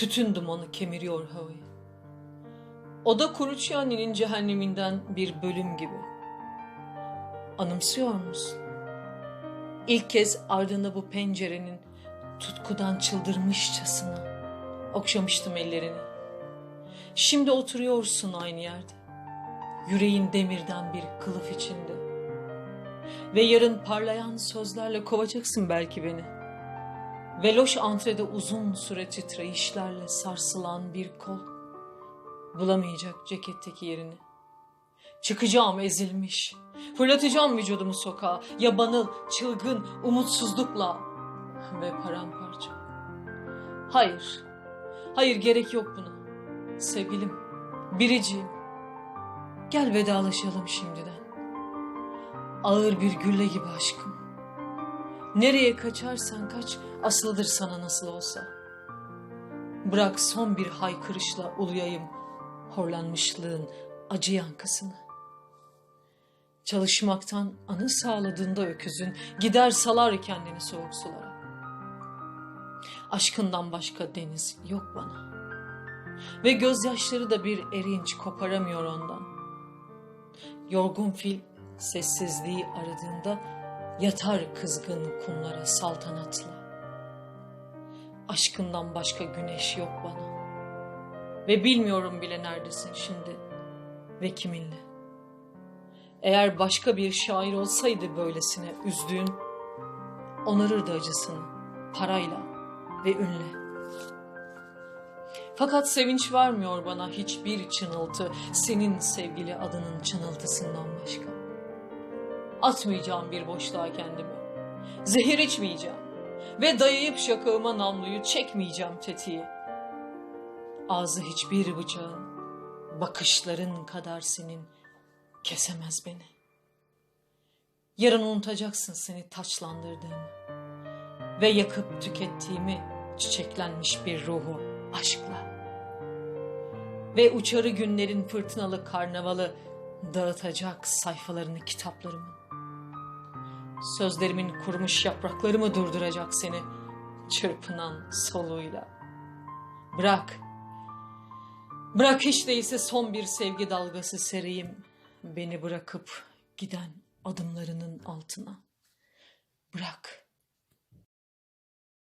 Tütün dumanı kemiriyor havayı. O da Kuruçyani'nin cehenneminden bir bölüm gibi. Anımsıyor musun? İlk kez ardında bu pencerenin tutkudan çıldırmışçasına okşamıştım ellerini. Şimdi oturuyorsun aynı yerde. Yüreğin demirden bir kılıf içinde. Ve yarın parlayan sözlerle kovacaksın belki beni. Ve loş antrede uzun süre titreyişlerle sarsılan bir kol. Bulamayacak ceketteki yerini. Çıkacağım ezilmiş. Fırlatacağım vücudumu sokağa. Yabanıl, çılgın, umutsuzlukla. Ve paramparça. Hayır. Hayır gerek yok buna. Sevgilim, biriciğim. Gel vedalaşalım şimdiden. Ağır bir gülle gibi aşkım. Nereye kaçarsan kaç asılıdır sana nasıl olsa. Bırak son bir haykırışla uluyayım horlanmışlığın acı yankısını. Çalışmaktan anı sağladığında öküzün gider salar kendini soğuk sulara. Aşkından başka deniz yok bana. Ve gözyaşları da bir erinç koparamıyor ondan. Yorgun fil sessizliği aradığında yatar kızgın kumlara saltanatla. Aşkından başka güneş yok bana. Ve bilmiyorum bile neredesin şimdi ve kiminle. Eğer başka bir şair olsaydı böylesine üzdüğün, onarırdı acısını parayla ve ünle. Fakat sevinç vermiyor bana hiçbir çınıltı senin sevgili adının çınıltısından başka. Atmayacağım bir boşluğa kendimi. Zehir içmeyeceğim. Ve dayayıp şakağıma namluyu çekmeyeceğim tetiği. Ağzı hiçbir bıçağın, bakışların kadar senin kesemez beni. Yarın unutacaksın seni taçlandırdığımı ve yakıp tükettiğimi çiçeklenmiş bir ruhu aşkla. Ve uçarı günlerin fırtınalı karnavalı dağıtacak sayfalarını kitaplarımın. Sözlerimin kurumuş yaprakları mı durduracak seni çırpınan soluğuyla? Bırak. Bırak hiç değilse son bir sevgi dalgası sereyim. Beni bırakıp giden adımlarının altına. Bırak.